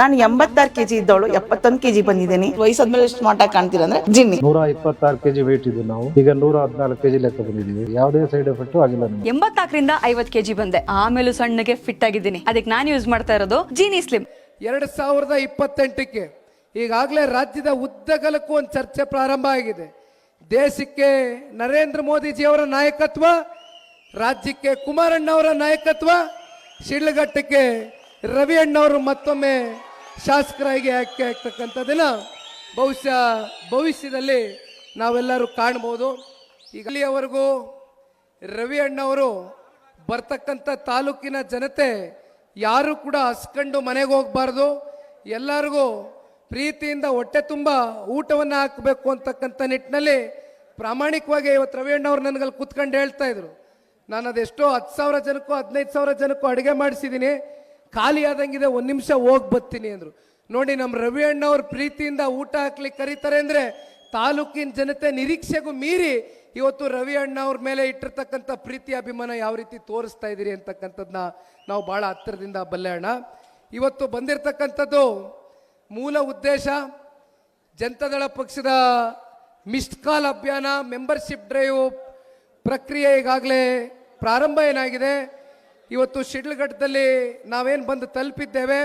ನಾನು ಎಂಬತ್ತಾರು ಕೆಜಿ ಇದ್ದವಳು ಎಪ್ಪತ್ತೊಂದು ಕೆಜಿ ಬಂದಿದ್ದೀನಿ. ವಯಸ್ಸಾದ್ಮೇಲೆ ಸ್ಮಾರ್ಟ್ ಆಗಿ ಕಾಣ್ತೀರ ಅಂದ್ರೆ ಜಿನ್ನಿ. ನೂರ ಇಪ್ಪತ್ತಾರು ಕೆಜಿ ವೇಟ್ ಇದ್ದು ನಾವು. ಈಗ ನೂರ ಹದಿನಾಲ್ಕು ಕೆಜಿ ಲೆಕ್ಕ ಬಂದಿದ್ದೀವಿ. ಯಾವುದೇ ಸೈಡ್ ಎಫೆಕ್ಟ್ ಆಗಿಲ್ಲ ನಮಗೆ. ಎಂಬತ್ನಾಲ್ಕರಿಂದ ಐವತ್ ಕೆಜಿ ಬಂದೆ. ಆಮೇಲೆ ಸಣ್ಣಗೆ ಫಿಟ್ ಆಗಿದ್ದೀನಿ. ಅದಕ್ಕೆ ನಾನು ಯೂಸ್ ಮಾಡ್ತಾ ಇರೋದು ಜೀನಿ ಸ್ಲಿಮ್ ಎರಡು ಸಾವಿರದ ಇಪ್ಪತ್ತೆಂಟಕ್ಕೆ ಈಗಾಗಲೇ ರಾಜ್ಯದ ಉದ್ದಗಲಕ್ಕೂ ಒಂದು ಚರ್ಚೆ ಪ್ರಾರಂಭ ಆಗಿದೆ. ದೇಶಕ್ಕೆ ನರೇಂದ್ರ ಮೋದಿಜಿಯವರ ನಾಯಕತ್ವ ರಾಜ್ಯಕ್ಕೆ ಕುಮಾರಣ್ಣವರ ನಾಯಕತ್ವ ಶಿಡ್ಲಘಟ್ಟಕ್ಕೆ ರವಿ ಅಣ್ಣವರು ಮತ್ತೊಮ್ಮೆ ಶಾಸಕರಾಗಿ ಆಯ್ಕೆ ಆಗ್ತಕ್ಕಂಥದ್ದನ್ನ ಬಹುಶಃ ಭವಿಷ್ಯದಲ್ಲಿ ನಾವೆಲ್ಲರೂ ಕಾಣ್ಬೋದು. ಈಗ ಅಲ್ಲಿಯವರೆಗೂ ರವಿ ಅಣ್ಣವರು ಬರ್ತಕ್ಕಂಥ ತಾಲೂಕಿನ ಜನತೆ ಯಾರು ಕೂಡ ಹಸ್ಕೊಂಡು ಮನೆಗೆ ಹೋಗಬಾರ್ದು. ಎಲ್ಲರಿಗೂ ಪ್ರೀತಿಯಿಂದ ಹೊಟ್ಟೆ ತುಂಬ ಊಟವನ್ನು ಹಾಕಬೇಕು ಅಂತಕ್ಕಂಥ ನಿಟ್ಟಿನಲ್ಲಿ ಪ್ರಾಮಾಣಿಕವಾಗಿ ಇವತ್ತು ರವಿ ಅಣ್ಣವ್ರು ನನಗಲ್ಲಿ ಕೂತ್ಕೊಂಡು ಹೇಳ್ತಾ ಇದ್ರು. ನಾನು ಅದೆಷ್ಟೋ ಹತ್ತು ಸಾವಿರ ಜನಕ್ಕೂ, ಹದಿನೈದು ಸಾವಿರ ಜನಕ್ಕೂ ಅಡುಗೆ ಮಾಡಿಸಿದ್ದೀನಿ. ಖಾಲಿ ಆದಂಗಿದೆ, ಒಂದು ನಿಮಿಷ ಹೋಗಿ ಬರ್ತೀನಿ ಅಂದರು. ನೋಡಿ ನಮ್ಮ ರವಿ ಅಣ್ಣವ್ರ ಪ್ರೀತಿಯಿಂದ ಊಟ ಹಾಕ್ಲಿಕ್ಕೆ ಕರೀತಾರೆ ಅಂದರೆ ತಾಲೂಕಿನ ಜನತೆ ನಿರೀಕ್ಷೆಗೂ ಮೀರಿ ಇವತ್ತು ರವಿ ಅಣ್ಣ ಅವ್ರ ಮೇಲೆ ಇಟ್ಟಿರ್ತಕ್ಕಂಥ ಪ್ರೀತಿ, ಅಭಿಮಾನ ಯಾವ ರೀತಿ ತೋರಿಸ್ತಾ ಇದ್ದೀರಿ ಅಂತಕ್ಕಂಥದ್ದನ್ನ ನಾವು ಭಾಳ ಹತ್ತಿರದಿಂದ ಬಲ್ಲೆ ಅಣ್ಣ. ಇವತ್ತು ಬಂದಿರತಕ್ಕಂಥದ್ದು ಮೂಲ ಉದ್ದೇಶ ಜನತಾದಳ ಪಕ್ಷದ ಮಿಸ್ಡ್ ಕಾಲ್ ಅಭಿಯಾನ, ಮೆಂಬರ್ಶಿಪ್ ಡ್ರೈವ್ ಪ್ರಕ್ರಿಯೆ ಈಗಾಗಲೇ ಪ್ರಾರಂಭ ಏನಾಗಿದೆ? ಇವತ್ತು ಶಿಡ್ಲಘಟ್ಟದಲ್ಲಿ ನಾವೇನು ಬಂದು ತಲುಪಿದ್ದೇವೆ,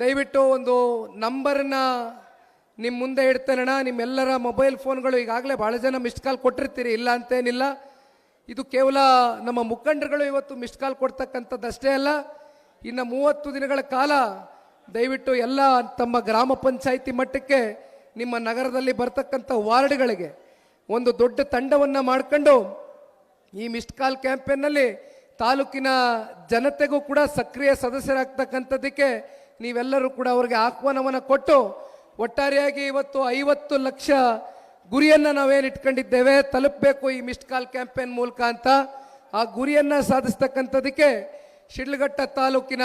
ದಯವಿಟ್ಟು ಒಂದು ನಂಬರನ್ನ ನಿಮ್ಮ ಮುಂದೆ ಇಡ್ತೇನಣ್ಣ. ನಿಮ್ಮೆಲ್ಲರ ಮೊಬೈಲ್ ಫೋನ್ಗಳು ಈಗಾಗಲೇ ಭಾಳ ಜನ ಮಿಸ್ಡ್ ಕಾಲ್ ಕೊಟ್ಟಿರ್ತೀರಿ, ಇಲ್ಲ ಅಂತೇನಿಲ್ಲ. ಇದು ಕೇವಲ ನಮ್ಮ ಮುಖಂಡರುಗಳು ಇವತ್ತು ಮಿಸ್ಡ್ ಕಾಲ್ ಕೊಡ್ತಕ್ಕಂಥದ್ದು ಅಷ್ಟೇ ಅಲ್ಲ, ಇನ್ನು ಮೂವತ್ತು ದಿನಗಳ ಕಾಲ ದಯವಿಟ್ಟು ಎಲ್ಲ ತಮ್ಮ ಗ್ರಾಮ ಪಂಚಾಯಿತಿ ಮಟ್ಟಕ್ಕೆ ನಿಮ್ಮ ನಗರದಲ್ಲಿ ಬರ್ತಕ್ಕಂಥ ವಾರ್ಡ್ಗಳಿಗೆ ಒಂದು ದೊಡ್ಡ ತಂಡವನ್ನು ಮಾಡ್ಕೊಂಡು ಈ ಮಿಸ್ಡ್ ಕಾಲ್ ಕ್ಯಾಂಪೇನ್ನಲ್ಲಿ ತಾಲೂಕಿನ ಜನತೆಗೂ ಕೂಡ ಸಕ್ರಿಯ ಸದಸ್ಯರಾಗ್ತಕ್ಕಂಥದ್ದಕ್ಕೆ ನೀವೆಲ್ಲರೂ ಕೂಡ ಅವರಿಗೆ ಆಹ್ವಾನವನ್ನು ಕೊಟ್ಟು ಒಟ್ಟಾರೆಯಾಗಿ ಇವತ್ತು ಐವತ್ತು ಲಕ್ಷ ಗುರಿಯನ್ನು ನಾವೇನು ಇಟ್ಕೊಂಡಿದ್ದೇವೆ, ತಲುಪಬೇಕು ಈ ಮಿಸ್ಡ್ ಕಾಲ್ ಕ್ಯಾಂಪೇನ್ ಮೂಲಕ ಅಂತ. ಆ ಗುರಿಯನ್ನು ಸಾಧಿಸ್ತಕ್ಕಂಥದ್ದಕ್ಕೆ ಶಿಡ್ಲಘಟ್ಟ ತಾಲೂಕಿನ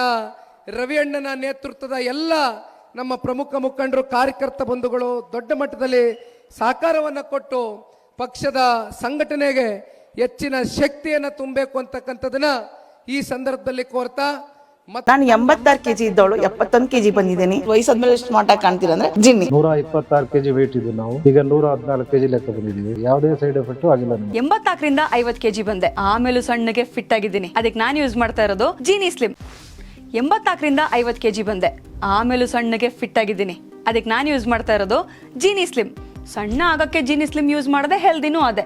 ರವಿಯಣ್ಣನ ನೇತೃತ್ವದ ಎಲ್ಲ ನಮ್ಮ ಪ್ರಮುಖ ಮುಖಂಡರು, ಕಾರ್ಯಕರ್ತ ಬಂಧುಗಳು ದೊಡ್ಡ ಮಟ್ಟದಲ್ಲಿ ಸಹಕಾರವನ್ನು ಕೊಟ್ಟು ಪಕ್ಷದ ಸಂಘಟನೆಗೆ ಹೆಚ್ಚಿನ ಶಕ್ತಿಯನ್ನು ತುಂಬಬೇಕು ಅಂತಕ್ಕಂಥದ್ದನ್ನ ಈ ಸಂದರ್ಭದಲ್ಲಿ ಕೋರ್ತಾ ಮತ್ತೆ ನಾನು ಎಂಬತ್ತಾರು ಕೆಜಿ ಇದ್ದವಳು ಎಪ್ಪತ್ತೊಂದು ಕೆಜಿ ಬಂದಿದ್ದೀನಿ. ವಯಸ್ಸಾದ್ಮೇಲೆ ಎಷ್ಟು ಮಾಟ ಕಾಣ್ತೀರ ಅಂದ್ರೆ ಜಿನ್ನಿ. ನೂರ ಇಪ್ಪತ್ತಾರು ಕೆಜಿ ವೆಯ್ಟ್ ಇದ್ದು ನಾವು. ಈಗ ನೂರ ಹದಿನಾಲ್ಕು ಕೆಜಿ ಲೆಕ್ಕ ಬಂದಿದ್ದೀವಿ. ಯಾವುದೇ ಸೈಡ್ ಎಫೆಕ್ಟ್ ಆಗಿಲ್ಲ ಎಂಬತ್ತಾಕರಿಂದ ಎಂಬತ್ನಾಲ್ಕರಿಂದ ಐವತ್ ಕೆಜಿ ಬಂದೆ. ಆಮೇಲೂ ಸಣ್ಣಗೆ ಫಿಟ್ ಆಗಿದ್ದೀನಿ. ಅದಕ್ಕೆ ನಾನು ಯೂಸ್ ಮಾಡ್ತಾ ಇರೋದು ಜೀನಿ ಸ್ಲಿಮ್ ಎಂಬತ್ತಾಕರಿಂದ ಐವತ್ತು ಕೆಜಿ ಬಂದೆ. ಆಮೇಲೂ ಸಣ್ಣಗೆ ಫಿಟ್ ಆಗಿದ್ದೀನಿ. ಅದಕ್ಕೆ ನಾನು ಯೂಸ್ ಮಾಡ್ತಾ ಇರೋದು ಜೀನಿ ಸ್ಲಿಮ್ ಸಣ್ಣ ಆಗಕ್ಕೆ ಜೀನಿ ಸ್ಲಿಮ್ ಯೂಸ್ ಮಾಡದೆ ಹೆಲ್ದಿನೂ ಅದೇ.